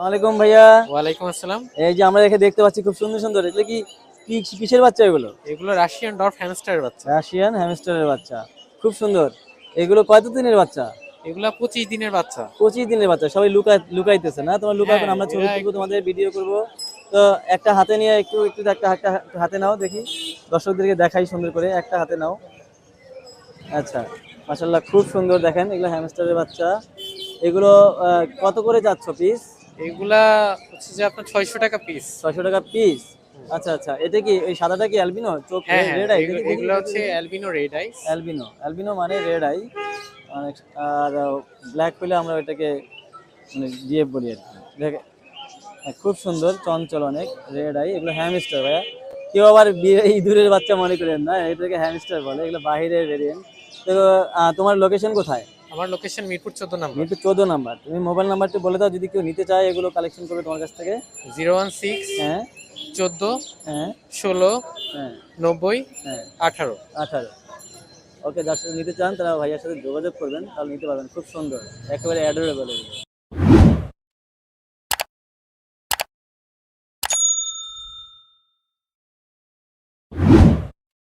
আসসালামাইকুম ভাইয়া। ওয়ালাইকুম আসসালাম। এই যে আমরা এখানে দেখতে পাচ্ছি খুব সুন্দর সুন্দর। এগুলো কি কিসের বাচ্চা এগুলো? এগুলো রাশিয়ান ডর্ফ হ্যামস্টারের বাচ্চা। রাশিয়ান হ্যামস্টারের বাচ্চা। খুব সুন্দর। এগুলো কত দিনের বাচ্চা? এগুলা পঁচিশ দিনের বাচ্চা। পঁচিশ দিনের বাচ্চা। সবাই লুকাই লুকাইতেছে না? তোমার লুকাবেন হ্যাঁ, আমরা ছবি তুলবো তোমাদের ভিডিও করব। তো একটা হাতে নিয়ে একটু একটু একটা হাতে নাও দেখি। দর্শকদেরকে দেখাই সুন্দর করে একটা হাতে নাও। আচ্ছা মাশাল্লাহ খুব সুন্দর দেখেন এগুলো হ্যামস্টারের বাচ্চা। এগুলো কত করে যাচ্ছ পিস এগুলা হচ্ছে যে আপনার ছয়শো টাকা পিস ছয়শো টাকা পিস আচ্ছা আচ্ছা। এটা কি এই সাদাটা কি অ্যালবিনো চোখ রেড আই এগুলো- হচ্ছে albino red eyes albino albino মানে রেড আই অনেক আর ব্ল্যাক হলে আমরা ওইটাকে মানে ডিএফ বলি আর কি। দেখে হ্যাঁ, খুব সুন্দর চঞ্চল অনেক রেড আই এগুলো হ্যামস্টার ভাইয়া। কেউ আবার ইঁদুরের বাচ্চা মনে করেন না এটাকে হ্যামস্টার বলে। এগুলো বাহিরের ভেরিয়েন্ট তো তোমার লোকেশন কোথায়? আমার লোকেশন মিরপুর চোদ্দ নাম্বার। মিরপুর চোদ্দ নাম্বার। তুমি মোবাইল নাম্বারটি বলে দাও যদি কেউ নিতে চায় এগুলো কালেকশন করবে তোমার কাছ থেকে। জিরো ওয়ান সিক্স হ্যাঁ। চোদ্দ হ্যাঁ। ষোলো হ্যাঁ। নব্বই হ্যাঁ। আঠারো। আঠারো। ওকে যার সাথে নিতে চান তারা ভাইয়ার সাথে যোগাযোগ করবেন তাহলে নিতে পারবেন। খুব সুন্দর। একেবারে অ্যাডোরেবল